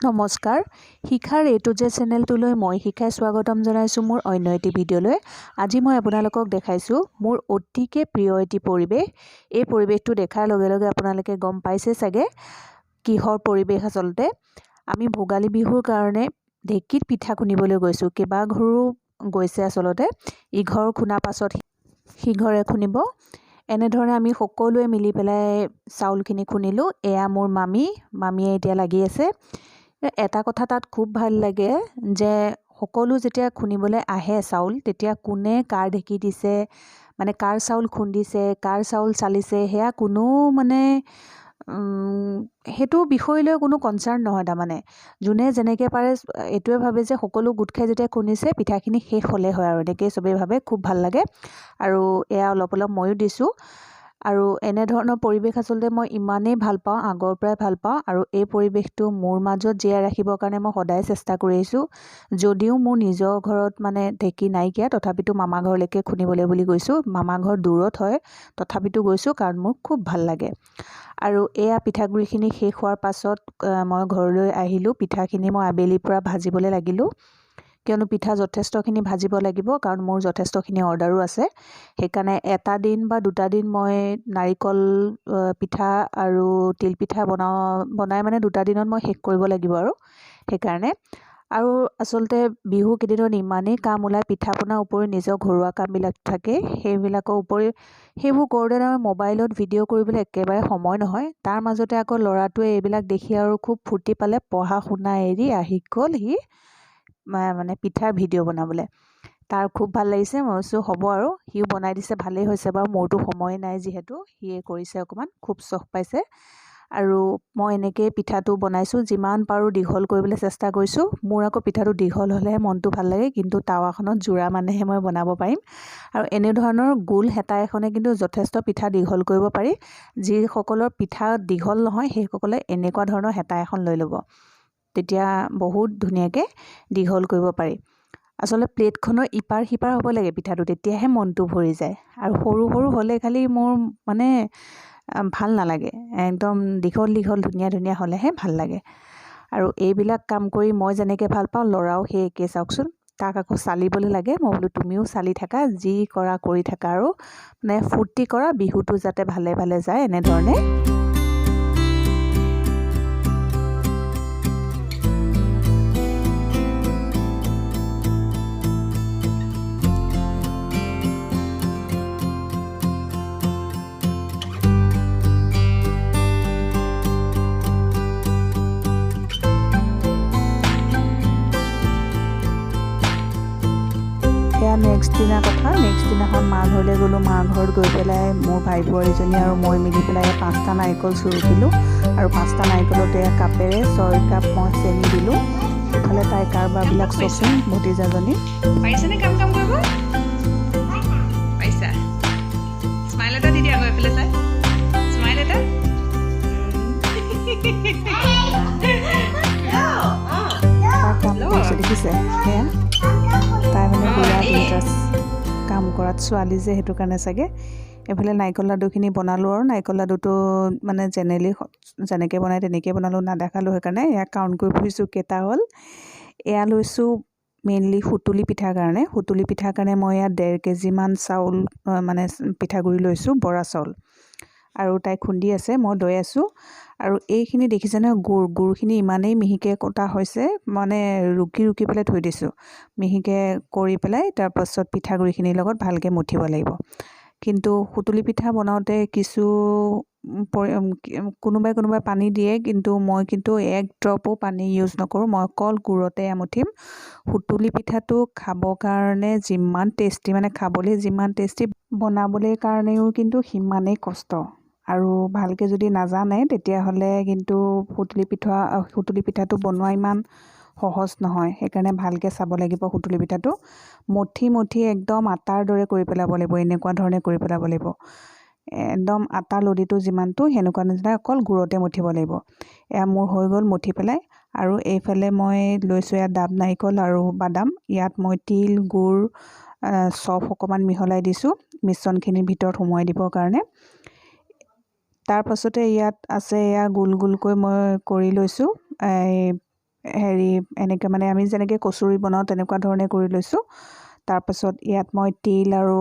নমস্কাৰ। শিখাৰ এ to Z চেনেলটোলৈ মই শিখাই স্বাগতম জনাইছোঁ মোৰ অন্য এটি ভিডিঅ'লৈ। আজি মই আপোনালোকক দেখাইছোঁ মোৰ অতিকে প্ৰিয় এটি পৰিৱেশ। এই পৰিৱেশটো দেখাৰ লগে লগে আপোনালোকে গম পাইছে চাগে কিহৰ পৰিৱেশ আচলতে। আমি ভোগালী বিহুৰ কাৰণে ঢেঁকীত পিঠা খুন্দিবলৈ গৈছোঁ কেইবাঘৰো গৈছে আচলতে। ইঘৰ খুন্দা পাছত সিঘৰে খুন্দিব। এনেধৰণে আমি সকলোৱে মিলি পেলাই চাউলখিনি খুন্দিলোঁ। এয়া মোৰ মামী মামীয়ে এতিয়া লাগি আছে। এটা কথা তাত খুব ভাল লাগে যে সকলো যেতিয়া খুন্দিবলৈ আহে চাউল তেতিয়া কোনে কাৰ ঢেঁকী দিছে মানে কাৰ চাউল খুন্দিছে কাৰ চাউল চালিছে সেয়া কোনো মানে সেইটো বিষয় লৈ কোনো কনচাৰ্ণ নহয় তাৰমানে। যোনে যেনেকৈ পাৰে এইটোৱে ভাবে যে সকলো গোট খাই যেতিয়া খুন্দিছে পিঠাখিনি শেষ হ'লে হয় আৰু এনেকৈয়ে চবেই ভাবে খুব ভাল লাগে। আৰু এয়া অলপ অলপ ময়ো দিছোঁ। আৰু এনেধৰণৰ পৰিৱেশ আচলতে মই ইমানেই ভাল পাওঁ আগৰ পৰাই ভাল পাওঁ আৰু এই পৰিৱেশটো মোৰ মাজত জীয়াই ৰাখিবৰ কাৰণে মই সদায় চেষ্টা কৰি আহিছোঁ যদিও মোৰ নিজৰ ঘৰত মানে ঢেঁকী নাইকিয়া তথাপিতো মামা ঘৰলৈকে খুন্দিবলৈ বুলি গৈছোঁ মামা ঘৰ দূৰত হয় তথাপিতো গৈছোঁ কাৰণ মোৰ খুব ভাল লাগে। আৰু এয়া পিঠাগুড়িখিনি শেষ হোৱাৰ পাছত মই ঘৰলৈ আহিলোঁ পিঠাখিনি মই আবেলিৰ পৰা ভাজিবলৈ লাগিলোঁ। কিয়নো পিঠা যথেষ্টখিনি ভাজিব লাগিব কাৰণ মোৰ যথেষ্টখিনি অৰ্ডাৰো আছে। সেইকাৰণে এটা দিন বা দুটা দিন মই নাৰিকল পিঠা আৰু তিলপিঠা বনাওঁ বনাই মানে দুটা দিনত মই শেষ কৰিব লাগিব আৰু সেইকাৰণে। আৰু আচলতে বিহু কেইদিনত ইমানেই কাম ওলায় পিঠা পনাৰ উপৰি নিজৰ ঘৰুৱা কামবিলাক থাকে সেইবিলাকৰ উপৰি সেইবোৰ কৰোঁতে তাৰমানে মোবাইলত ভিডিঅ' কৰিবলৈ একেবাৰে সময় নহয়। তাৰ মাজতে আকৌ ল'ৰাটোৱে এইবিলাক দেখি আৰু খুব ফূৰ্তি পালে পঢ়া শুনা এৰি আহি গ'ল সি। মানে পিঠাৰ ভিডিঅ' বনাবলৈ। তাৰ খুব ভাল লাগিছে মই কৈছোঁ হ'ব আৰু সিও বনাই দিছে ভালেই হৈছে বাৰু মোৰতো সময় নাই যিহেতু সিয়ে কৰিছে অকণমান খুব চখ পাইছে। আৰু মই এনেকৈয়ে পিঠাটো বনাইছোঁ যিমান পাৰোঁ দীঘল কৰিবলৈ চেষ্টা কৰিছোঁ মোৰ আকৌ পিঠাটো দীঘল হ'লেহে মনটো ভাল লাগে কিন্তু টাৱাখনত জোৰা মানেহে মই বনাব পাৰিম। আৰু এনেধৰণৰ গোল হেতা এখনে কিন্তু যথেষ্ট পিঠা দীঘল কৰিব পাৰি যিসকলৰ পিঠা দীঘল নহয় সেইসকলে এনেকুৱা ধৰণৰ হেতা এখন লৈ ল'ব। তেতিয়া বহুত ধুনীয়াকৈ দীঘল কৰিব পাৰি। আচলতে প্লেটখনৰ ইপাৰ সিপাৰ হ'ব লাগে পিঠাটো তেতিয়াহে মনটো ভৰি যায়। আৰু সৰু সৰু হ'লে খালি মোৰ মানে ভাল নালাগে। একদম দীঘল দীঘল ধুনীয়া ধুনীয়া হ'লেহে ভাল লাগে। আৰু এইবিলাক কাম কৰি মই যেনেকৈ ভাল পাওঁ ল'ৰাও সেই একেই চাওকচোন। তাক আকৌ চালিবলৈ লাগে। মই বোলো তুমিও চালি থাকা যি কৰা কৰি থাকা আৰু মানে ফূৰ্তি কৰা বিহুটো যাতে ভালে ভালে যায় এনেধৰণে নেক্সট দিনা কথা নেক্সট দিনাখন মা ঘৰলৈ গ'লোঁ মা ঘৰত গৈ পেলাই মোৰ ভাই বোৱাৰীজনী আৰু মই মিলি পেলাই পাঁচটা নাৰিকল চুৰুকিলোঁ আৰু পাঁচটা নাৰিকলতে কাপেৰে ছয় কাপ মই চেনি দিলোঁ। ইফালে তাই কাৰবাৰবিলাক চচোন ভতিজাজনী। পাৰিছেনে কাম কাম কৰিব? পাৰিছা। স্মাইল এটা দি দিয়া আকৌ এইফালে চাই। স্মাইল এটা। তাই কাম কৰিছে দেখিছে? সেয়া। কৰাত ছোৱালী যে সেইটো কাৰণে চাগে। এইফালে নাৰিকল লাডুখিনি বনালোঁ আৰু নাৰিকল লাডুটো মানে জেনেৰেলি যেনেকৈ বনায় তেনেকৈ বনালোঁ নাদেখালোঁ সেইকাৰণে। এয়া কাউণ্ট কৰি ফুৰিছোঁ কেইটা হ'ল। এয়া লৈছোঁ মেইনলি সুতুলি পিঠাৰ কাৰণে। সুতুলি পিঠাৰ কাৰণে মই ইয়াত ডেৰ কেজিমান চাউল মানে পিঠাগুড়ি লৈছোঁ বৰা চাউল। আৰু তাই খুন্দি আছে মই লৈ আছোঁ। আৰু এইখিনি দেখিছেনে গুড় গুড়খিনি ইমানেই মিহিকৈ কটা হৈছে মানে ৰুকি ৰুকি পেলাই থৈ দিছোঁ। মিহিকৈ কৰি পেলাই তাৰপাছত পিঠাগুড়িখিনিৰ লগত ভালকৈ মঠিব লাগিব। কিন্তু সুতুলি পিঠা বনাওঁতে কিছু কোনোবাই কোনোবাই পানী দিয়ে কিন্তু মই কিন্তু এক ড্ৰপো পানী ইউজ নকৰোঁ মই অকল গুড়তে এমুঠিম। সুতুলি পিঠাটো খাবৰ কাৰণে যিমান টেষ্টি মানে খাবলৈ যিমান টেষ্টি বনাবলৈ কাৰণেও কিন্তু সিমানেই কষ্ট। আৰু ভালকৈ যদি নাজানে তেতিয়াহ'লে কিন্তু সুতুলি পিঠা সুতুলি পিঠাটো বনোৱা ইমান সহজ নহয়। সেইকাৰণে ভালকৈ চাব লাগিব সুতুলি পিঠাটো। মঠি মঠি একদম আটাৰ দৰে কৰি পেলাব লাগিব এনেকুৱা ধৰণে কৰি পেলাব লাগিব। একদম আটা লদিটো যিমানটো সেনেকুৱা নিচিনা অকল গুড়তে মঠিব লাগিব। এয়া মোৰ হৈ গ'ল মঠি পেলাই। আৰু এইফালে মই লৈছোঁ ইয়াত ডাব নাৰিকল আৰু বাদাম। ইয়াত মই তিল গুড় চফ অকণমান মিহলাই দিছোঁ। মিশ্ৰণখিনিৰ ভিতৰত সোমোৱাই দিবৰ কাৰণে। তাৰপাছতে ইয়াত আছে এয়া গোল গোলকৈ মই কৰি লৈছোঁ। এই হেৰি এনেকৈ মানে আমি যেনেকৈ কচুৰি বনাওঁ তেনেকুৱা ধৰণে কৰি লৈছোঁ। তাৰপাছত ইয়াত মই তিল আৰু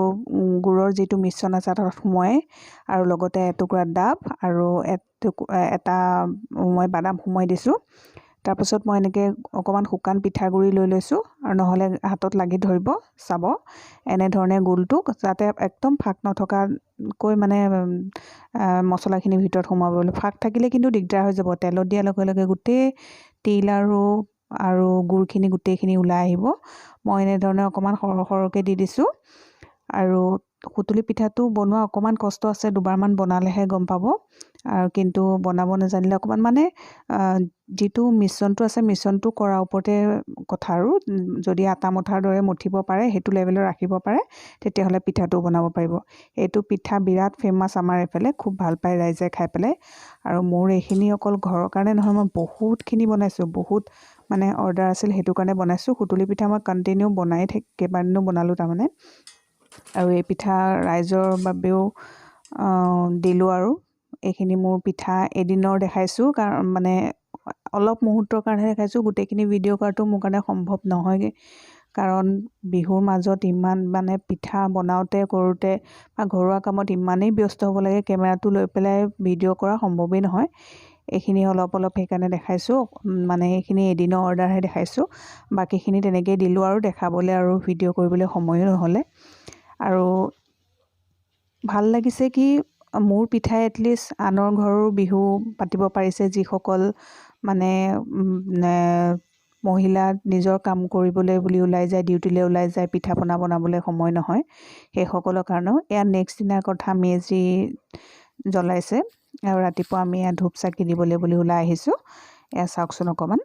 গুড়ৰ যিটো মিশ্ৰণ আছে তাত সোমোৱাই আৰু লগতে এটুকুৰা ডাব আৰু এটুকু এটা মই বাদাম সোমোৱাই দিছোঁ। তাৰপাছত মই এনেকৈ অকণমান শুকান পিঠাগুড়ি লৈ লৈছোঁ আৰু নহ'লে হাতত লাগি ধৰিব চাব। এনেধৰণে গোলটো যাতে একদম ফাক নথকাকৈ মানে মছলাখিনিৰ ভিতৰত সোমাবলৈ। ফাক থাকিলে কিন্তু দিগদাৰ হৈ যাব। তেলত দিয়াৰ লগে লগে গোটেই তিল আৰু আৰু গুড়খিনি গোটেইখিনি ওলাই আহিব। মই এনেধৰণে অকণমান সৰহ সৰহকৈ দি দিছোঁ। আৰু সুতুলি পিঠাটো বনোৱা অকণমান কষ্ট আছে দুবাৰমান বনালেহে গম পাব। আৰু কিন্তু বনাব নাজানিলে অকণমান মানে যিটো মিশ্ৰণটো আছে মিশ্ৰণটো কৰাৰ ওপৰতে কথা আৰু। যদি আটা মঠাৰ দৰে মঠিব পাৰে সেইটো লেভেলত ৰাখিব পাৰে তেতিয়াহ'লে পিঠাটো বনাব পাৰিব। এইটো পিঠা বিৰাট ফেমাছ আমাৰ এইফালে খুব ভাল পায় ৰাইজে খাই পেলাই। আৰু মোৰ এইখিনি অকল ঘৰৰ কাৰণে নহয় মই বহুতখিনি বনাইছোঁ বহুত মানে অৰ্ডাৰ আছিল সেইটো কাৰণে বনাইছোঁ। সুতুলি পিঠা মই কণ্টিনিউ বনাই থাক কেইবাদিনো বনালোঁ তাৰমানে। আৰু এই পিঠা ৰাইজৰ বাবেও দিলোঁ আৰু। এইখিনি মোৰ পিঠা এদিনৰ দেখাইছোঁ কাৰণ মানে অলপ মুহূৰ্তৰ কাৰণেহে দেখাইছোঁ। গোটেইখিনি ভিডিঅ' কৰাটো মোৰ কাৰণে সম্ভৱ নহয়গৈ। কাৰণ বিহুৰ মাজত ইমান মানে পিঠা বনাওঁতে কৰোঁতে বা ঘৰুৱা কামত ইমানেই ব্যস্ত হ'ব লাগে কেমেৰাটো লৈ পেলাই ভিডিঅ' কৰা সম্ভৱেই নহয়। এইখিনি অলপ অলপ সেইকাৰণে দেখাইছোঁ। মানে এইখিনি এদিনৰ অৰ্ডাৰহে দেখাইছোঁ। বাকীখিনি তেনেকেই দিলোঁ আৰু দেখাবলৈ আৰু ভিডিঅ' কৰিবলৈ সময়ো নহ'লে। আৰু ভাল লাগিছে কি মোৰ পিঠাই এটলিষ্ট আনৰ ঘৰৰ বিহু পাতিব পাৰিছে যিসকল মানে মহিলা নিজৰ কাম কৰিবলৈ বুলি ওলাই যায় ডিউটিলৈ ওলাই যায় পিঠা পনা বনাবলৈ সময় নহয় সেইসকলৰ কাৰণেও। এয়া নেক্সট দিনাৰ কথা মেজি জ্বলাইছে আৰু ৰাতিপুৱা আমি এয়া ধূপ চাকি দিবলৈ বুলি ওলাই আহিছোঁ। এয়া চাওকচোন অকণমান